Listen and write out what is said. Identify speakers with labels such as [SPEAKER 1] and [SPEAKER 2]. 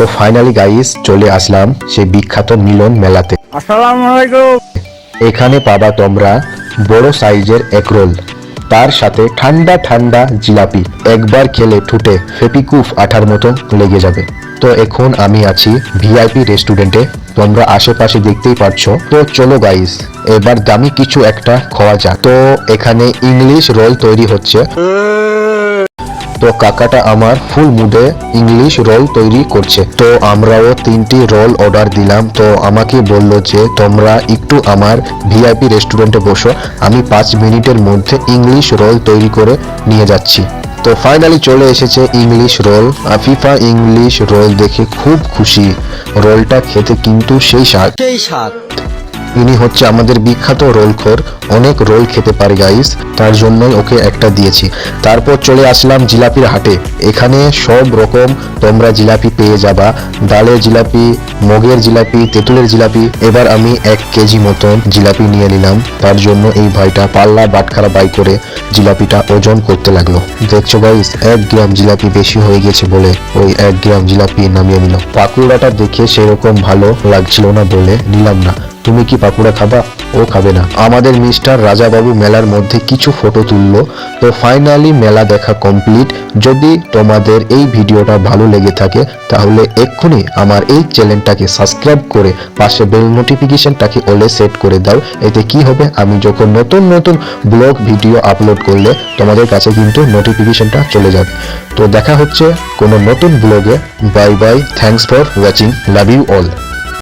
[SPEAKER 1] তো finally guys চলে আসলাম সেই বিখ্যাত মিলন মেলাতে।
[SPEAKER 2] আসসালামু আলাইকুম।
[SPEAKER 1] এখানে পাবা তোমরা বড় সাইজের এগরোল তার সাথে ঠান্ডা ঠান্ডা জিলাপি। একবার খেলে ঠুটে ফেপিকুফ আঠার মতো লেগে যাবে। তো এখন আমি আছি ভিআইপি রেস্টুরেন্টে তোমরা আশেপাশে দেখতেই পাচ্ছ তো চলো গাইস এবার দামি কিছু একটা খাওয়া যাক। তো এখানে ইংলিশ রোল তৈরি হচ্ছে। তো কাকাটা আমার ফুল মুডে ইংলিশ রোল তৈরি করছে। তো আমরাও তিনটি রোল অর্ডার দিলাম। তো আমাকে বলল যে, তোমরা একটু আমার ভিআইপি রেস্টুরেন্টে বসো। আমি পাঁচ মিনিটের মধ্যে ইংলিশ রোল তৈরি করে নিয়ে যাচ্ছি। তো ফাইনালি চলে এসেছে English roll Afifa English roll দেখে খুব খুশি। রোলটা খেতে কিন্তু সেই স্বাদ।
[SPEAKER 2] সেই স্বাদ।
[SPEAKER 1] ইনি হচ্ছে আমাদের বিখ্যাত রোলখোর, অনেক রোল খেতে পারে গাইস তার জন্যই ওকে একটা দিয়েছি। তারপর চলে আসলাম জিলাপির হাটে। এখানে সব রকম তোমরা জিলাপি পেয়ে যাবা, ডালের জিলাপি, মগের জিলাপি, তেঁতুলের জিলাপি। এবার আমি এক কেজি মতন জিলাপি নিয়ে নিলাম। তার জন্য এই ভাইটা পাল্লা বাটখারা বাই করে জিলাপিটা ওজন করতে লাগল। দেখছ গাইস এক গ্রাম জিলাপি বেশি হয়ে গেছে বলে ওই এক গ্রাম জিলাপি নামিয়ে নিল। পাকুড়াটা দেখে সেরকম ভালো লাগছিল না বলে নিলাম না। তুমি কি পাকুড়া খাবা? ও খাবে না। আমাদের মিস্টার রাজাবাবু মেলার মধ্যে কিছু ফটো তুললো। তো ফাইনালি মেলা দেখা কমপ্লিট যদি তোমাদের এই ভিডিওটা ভালো লেগে থাকে, তাহলে এক্ষুনি আমার এই চ্যানেলটাকে সাবস্ক্রাইব করে পাশে বেল নোটিফিকেশনটাকে ওলে সেট করে দাও। এতে কি হবে? আমি যখন নতুন নতুন ব্লগ ভিডিও আপলোড করলে তোমাদের কাছে কিন্তু নোটিফিকেশনটা চলে যাবে। তো দেখা হচ্ছে কোনো নতুন ব্লগে bye bye thanks for watching love you all